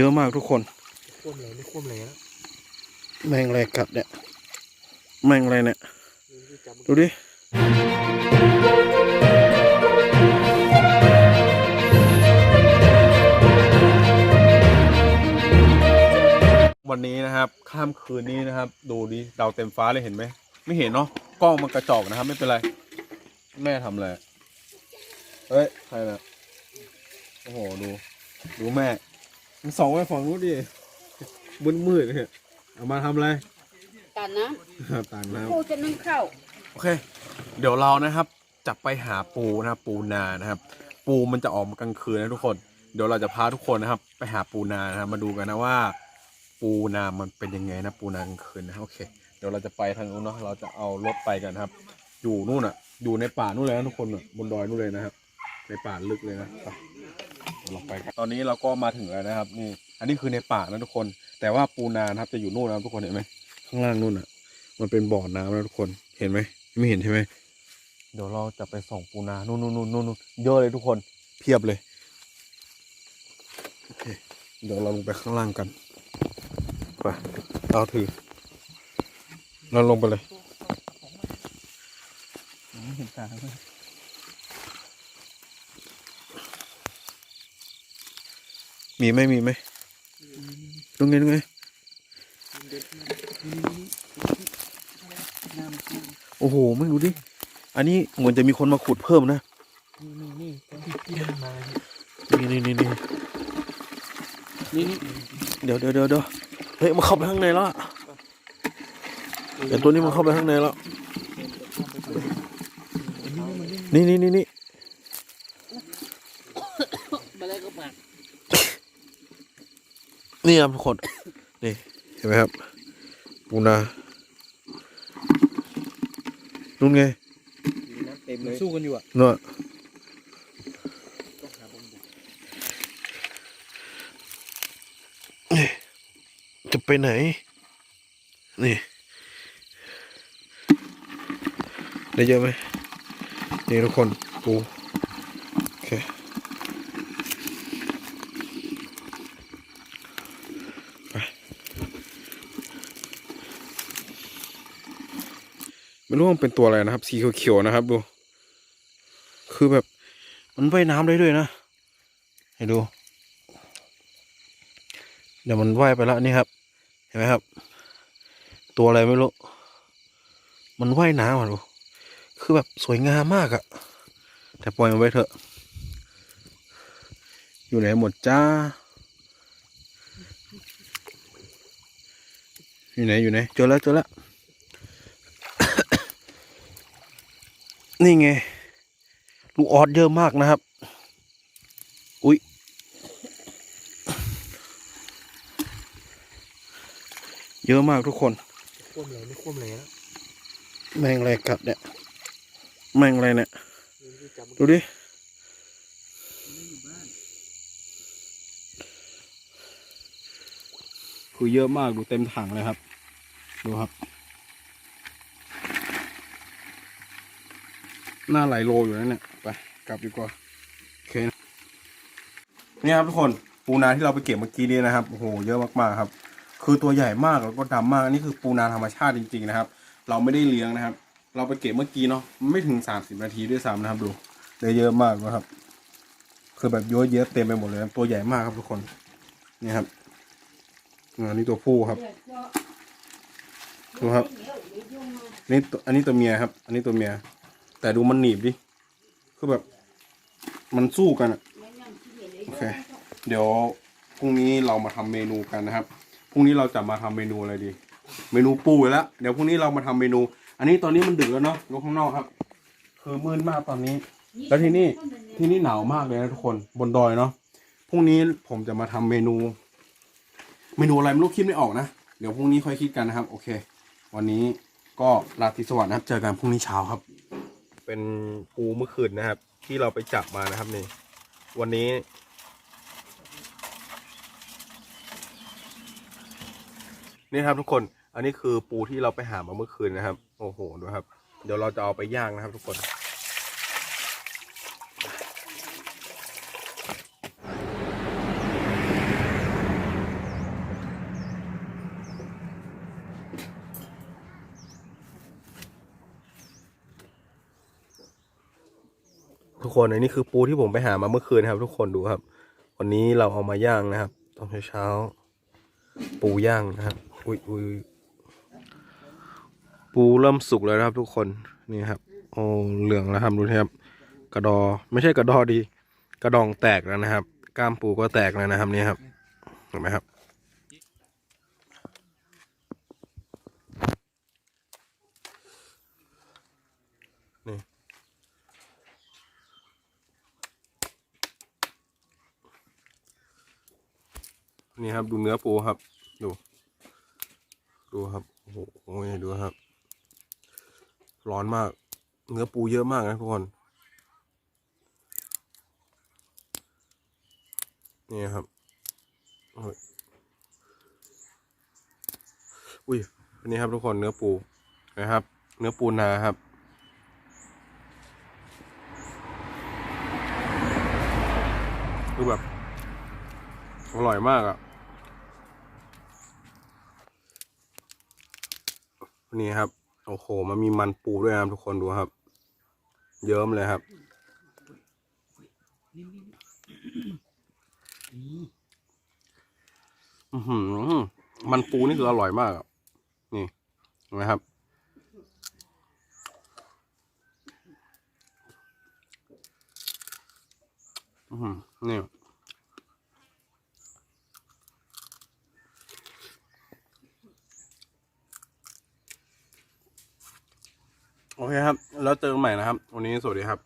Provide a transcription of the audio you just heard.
เยอะมากทุกคนควมเลยไม่ควมเลยนะแมงอะไรกัดเนี่ย แมงอะไรเนี่ยจำดูดิวันนี้นะครับข้ามคืนนี้นะครับ ดูดิดาวเต็มฟ้าเลยเห็นไหม ไม่เห็นเนาะกล้องมันกระจอกนะครับ ไม่เป็นไร แม่ทำอะไรเฮ้ย ใครนะโอ้โห ดู ดูแม่ มันส่องไปฝั่งนู้นดิมืดมืดๆเนี่ยเอามาทำอะไรตานน้ตานำน้ำปูจะนึ่งข้าวโอเค เดี๋ยวเรานะครับจะไปหาปูนะครับปูนานะครับ ปูมันจะออกมากลางคืนนะทุกคน เดี๋ยวเราจะพาทุกคนนะครับ ไปหาปูนานะครับมาดูกันนะว่า ปูนามันเป็นยังไงนะปูนากลางคืนนะโอเค เดี๋ยวเราจะไปทางนู้นเนาะเราจะเอารถไปกันครับ อยู่นู่นอะ อยู่ในป่านู่นเลยนะทุกคนอะบนดอยนู่นเลยนะครับ ในป่าลึกเลยนะ ไปเดี๋ยวเราไป ตอนนี้เราก็มาถึงแล้วนะครับ นี่ อันนี้คือในป่านะทุกคน แต่ว่าปูนานะครับจะอยู่นู่นนะครับทุกคนเห็นไหมข้างล่างนู่นอะ มันเป็นบ่อน้ำนะทุกคน เห็นไหมไม่เห็นใช่ไหมเดี๋ยวเราจะไปส่องปูนา นู่นนู่นนู่นนู่นเยอะเลยทุกคน เพียบเลย โอเค เดี๋ยวเราลงไปข้างล่างกัน ไป เอาถือ เราลงไปเลยไม่เห็นตาเลย มีไหมมีไหมตรงไงตรงไงโอ้โหไม่รู้ดิ อันนี้เหมือนจะมีคนมาขุดเพิ่มนะ นี่นี่นี่ตอนที่กินมานี่นี่นี่นี่นี่นี่เดี๋ยวเดี๋ยวเดี๋ยวเดี๋ยวเฮ้ยมันเข้าไปข้างในแล้วอะเดี๋ยวตัวนี้มันเข้าไปข้างในแล้ว นี่นี่นี่นี่มาเลยก็ปาก นี่ครับทุกคน นี่เห็นไหมครับ ปูนานู่นไงเต็มเลยสู้กันอยู่อะเนาะจะไปไหน นี่ ได้เยอะไหมนี่ทุกคนปู โอเค ไป ไม่รู้มันเป็นตัวอะไรนะครับ สีเขียวๆนะครับดู คือแบบมันว่ายน้ำได้ด้วยนะให้ดู เดี๋ยวมันว่ายไปแล้วนี่ครับ เห็นไหมครับ ตัวอะไรไม่รู้ มันว่ายน้ำอะดู คือแบบสวยงามมากอะแต่ปล่อยมันไว้เถอะ อยู่ไหนหมดจ้า อยู่ไหนอยู่ไหนเจอแล้วเจอแล้ว นี่ไง ลูกออสเยอะมากนะครับ อุ๊ยเยอะมากทุกคนควมเลยไม่ควมเลยนะแมงอะไรกัดเนี่ย แมงอะไรเนี่ยจำดูดิคือเยอะมากดูเต็มถังเลยครับ ดูครับ หน้าไหลโลอยู่นะเนี่ย ไป กลับดีกว่าโอเคนะนี่ครับทุกคนปูนาที่เราไปเก็บเมื่อกี้นี้นะครับโอ้โหเยอะมากๆครับ คือตัวใหญ่มากแล้วก็ดำมากนนี้คือปูนาธรรมชาติจริง ๆนะครับ เราไม่ได้เลี้ยงนะครับ เราไปเก็บเมื่อกี้เนาะไม่ถึงสามสิบนาทีด้วยซ้ำนะครับดูได้เยอะมากนะครับ คือแบบเยอะเยอะเต็มไปหมดเลยตัวใหญ่มากครับทุกคนนี่ครับอันนี้ตัวผู้ครับดูครับนี่ตัวอันนี้ตัวเมียครับ อันนี้ตัวเมีย แต่ดูมันหนีบดิ คือแบบ มันสู้กันอะโอเค เดี๋ยวพรุ่งนี้เรามาทำเมนูกันนะครับ พรุ่งนี้เราจะมาทำเมนูอะไรดี เมนูปูอยู่แล้ว เดี๋ยวพรุ่งนี้เรามาทำเมนู อันนี้ตอนนี้มันดึกแล้วเนาะยกข้างนอกครับ คือมืดมากตอนนี้ แล้วที่นี่ที่นี่หนาวมากเลยนะทุกคนบนดอยเนาะ พรุ่งนี้ผมจะมาทำเมนู เมนูอะไรไม่รู้คิดไม่ออกนะ เดี๋ยวพรุ่งนี้ค่อยคิดกันนะครับ โอเค วันนี้ก็ราตรีสวัสดิ์นะครับ เจอกันพรุ่งนี้เช้าครับ เป็นปูเมื่อคืนนะครับ ที่เราไปจับมานะครับนี่ วันนี้ นี่ครับทุกคน อันนี้คือปูที่เราไปหามาเมื่อคืนนะครับ โอ้โหดูครับ เดี๋ยวเราจะเอาไปย่างนะครับทุกคน คนอันนี้คือปูที่ผมไปหามาเมื่อคืนนะครับ ทุกคนดูครับ วันนี้เราเอามาย่างนะครับตอนเช้าๆปูย่างนะครับ อุ้ยอุ้ยปูเริ่มสุกแล้วนะครับ ทุกคนนี่ครับ โอ้เหลืองแล้วครับดูนะครับ กระดอไม่ใช่กระดอดี กระดองแตกแล้วนะครับกล้ามปูก็แตกแล้วนะครับนี่ครับเห็นไหมครับนี่ นี่ครับดูเนื้อปูครับ ดู ดูครับโอ้โหดูครับ ร้อนมาก เนื้อปูเยอะมากนะทุกคนนี่ครับอุ้ยอันนี้ครับทุกคนเนื้อปูนะครับ เนื้อปูนาครับคือแบบอร่อยมากอะ่ะ นี่ครับ โอ้โห มันมีมันปูด้วยนะครับทุกคนดูครับ เยิ้มเลยครับ อือหือมันปูนี่คืออร่อยมากนี่นไหมครับอือหือนี่ เคครับ แล้วเจอกันใหม่นะครับ วันนี้สวัสดีครับ